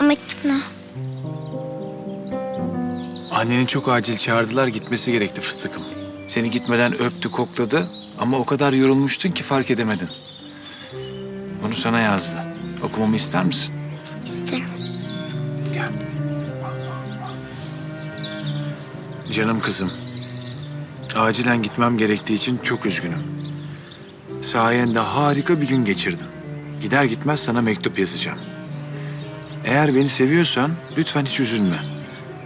O mektup ne? Anneni çok acil çağırdılar gitmesi gerekti fıstıkım. Seni gitmeden öptü kokladı ama o kadar yorulmuştun ki fark edemedin. Bunu sana yazdı. Okumamı ister misin? İsterim. Gel. Canım kızım. Acilen gitmem gerektiği için çok üzgünüm. Sayende harika bir gün geçirdim. Gider gitmez sana mektup yazacağım. Eğer beni seviyorsan lütfen hiç üzülme.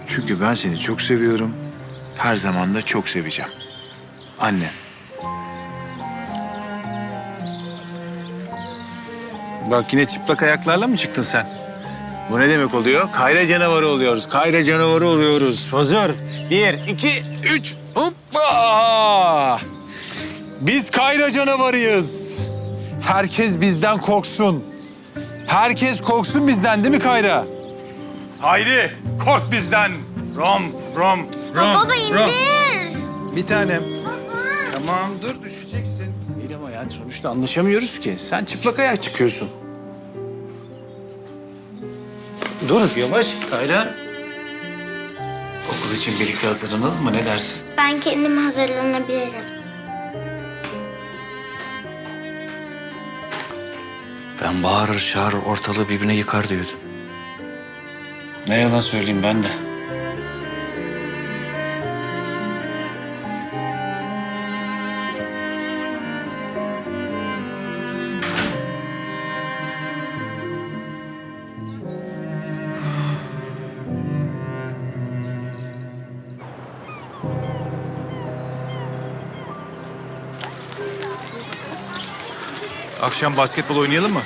Çünkü ben seni çok seviyorum. Her zaman da çok seveceğim. Anne. Bak yine çıplak ayaklarla mı çıktın sen? Bu ne demek oluyor? Kayra canavarı oluyoruz. Kayra canavarı oluyoruz. Hazır. Bir, iki, üç. Hoppa! Biz Kayra canavarıyız. Herkes bizden korksun. Herkes korksun bizden değil mi Kayra? Haydi kork bizden. Rom, rom, rom. Baba indir. Bir tanem. Tamam dur düşeceksin. İyi ama yani sonuçta anlaşamıyoruz ki. Sen çıplak ayak çıkıyorsun. Dur yavaş Kayra. Okul için birlikte hazırlanalım mı ne dersin? Ben kendim hazırlanabilirim. Ben bağırır çağırır ortalığı birbirine yıkar diyordum. Ne yalan söyleyeyim ben de. Akşam basketbol oynayalım mı?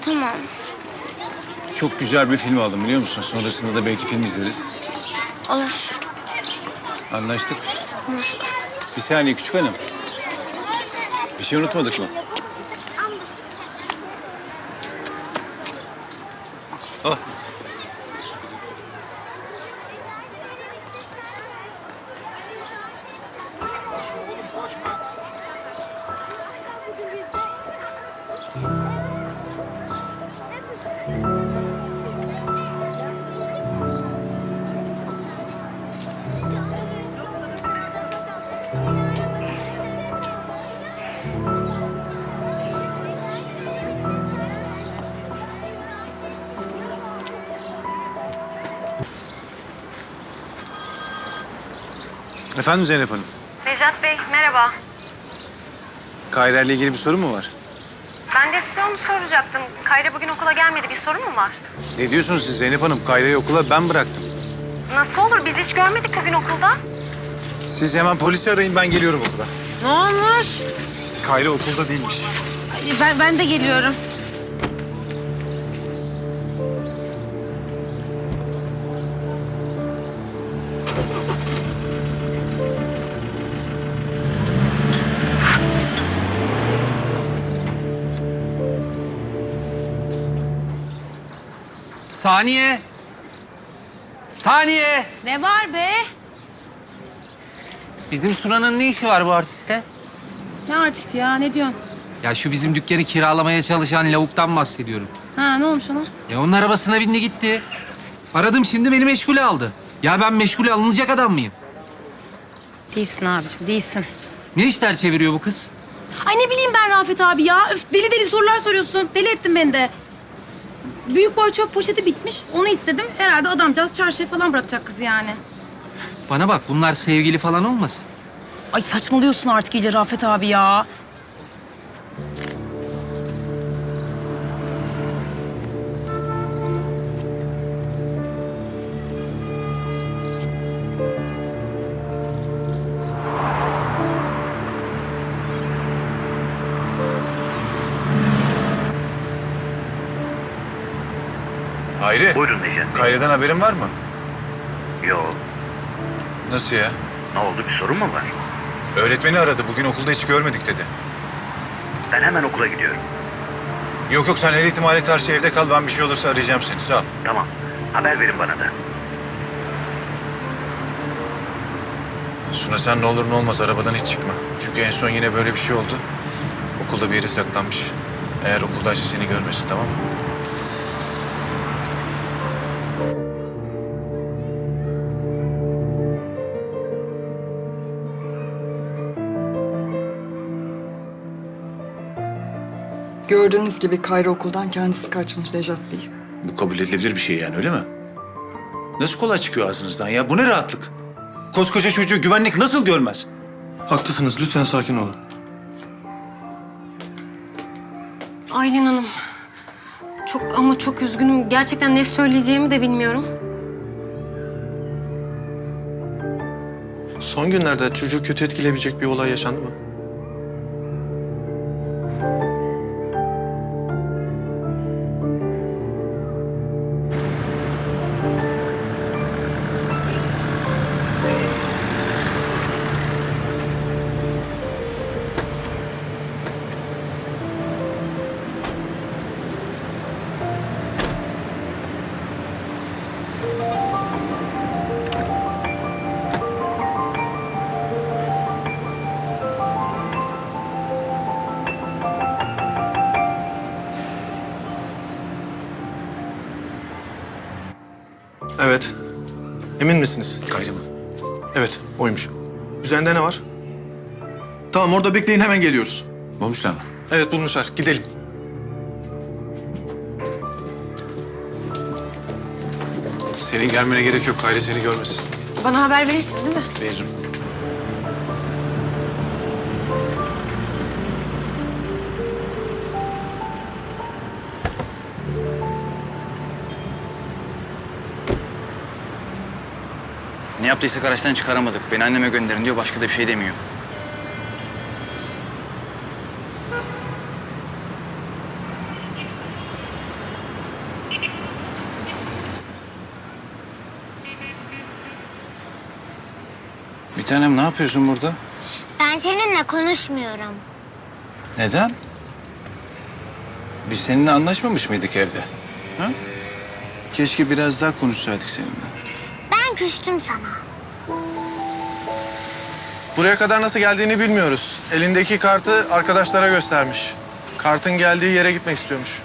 Tamam. Çok güzel bir film aldım biliyor musun? Sonrasında da belki film izleriz. Olur. Anlaştık. Anlaştık. Bir saniye küçük hanım. Bir şey unutmadık mı? Oh. Efendim Zeynep Hanım. Necat Bey merhaba. Kayra ile ilgili bir sorun mu var? Ben de size onu soracaktım. Kayra bugün okula gelmedi. Bir sorun mu var? Ne diyorsunuz siz Zeynep Hanım? Kayra'yı okula ben bıraktım. Nasıl olur? Biz hiç görmedik bugün okulda. Siz hemen polisi arayın ben geliyorum okula. Ne olmuş? Kayra okulda değilmiş. Ay, Ben, ben de geliyorum. Saniye! Saniye! Ne var be? Bizim Sunan'ın ne işi var bu artiste? Ne artisti ya? Ne diyorsun? Ya şu bizim dükkanı kiralamaya çalışan lavuktan bahsediyorum. Ha ne olmuş ona? Ya onun arabasına bindi gitti. Aradım şimdi beni meşgule aldı. Ya ben meşgule alınacak adam mıyım? Değilsin abiciğim, değilsin. Ne işler çeviriyor bu kız? Ay ne bileyim ben Rafet abi ya. Öf, deli deli sorular soruyorsun. Deli ettin beni de. Büyük boy çöp poşeti bitmiş. Onu istedim. Herhalde adamcağız çarşıya falan bırakacak kızı yani. Bana bak bunlar sevgili falan olmasın. Ay saçmalıyorsun artık iyice Rafet abi ya. Hayri. Buyurun Necat. Kayra'dan haberin var mı? Yok. Nasıl ya? Ne oldu bir sorun mu var? Öğretmeni aradı. Bugün okulda hiç görmedik dedi. Ben hemen okula gidiyorum. Yok yok sen her ihtimale karşı evde kal. Ben bir şey olursa arayacağım seni. Sağ ol. Tamam. Haber verin bana da. Suna sen ne olur ne olmaz arabadan hiç çıkma. Çünkü en son yine böyle bir şey oldu. Okulda bir yere saklanmış. Eğer okuldaysa seni görmesin tamam mı? Gördüğünüz gibi Kayra okuldan kendisi kaçmış Nejat Bey. Bu kabul edilebilir bir şey yani öyle mi? Nasıl kolay çıkıyor ağzınızdan ya? Bu ne rahatlık? Koskoca çocuğu güvenlik nasıl görmez? Haklısınız. Lütfen sakin olun. Aylin Hanım. Çok ama çok üzgünüm. Gerçekten ne söyleyeceğimi de bilmiyorum. Son günlerde çocuğu kötü etkileyebilecek bir olay yaşandı mı? Emin misiniz? Kaydı mı? Evet, oymuş. Üzerinde ne var? Tamam, orada bekleyin. Hemen geliyoruz. Bulmuşlar mı? Evet, bulmuşlar. Gidelim. Senin gelmene gerek yok. Kayra seni görmesin. Bana haber verirsin değil mi? Veririm. Ne yaptıysak araçtan çıkaramadık. Beni anneme gönderin diyor, başka da bir şey demiyor. Bir tanem ne yapıyorsun burada? Ben seninle konuşmuyorum. Neden? Biz seninle anlaşmamış mıydık evde? Ha? Keşke biraz daha konuşsaydık seninle. Küstüm sana. Buraya kadar nasıl geldiğini bilmiyoruz. Elindeki kartı arkadaşlara göstermiş. Kartın geldiği yere gitmek istiyormuş.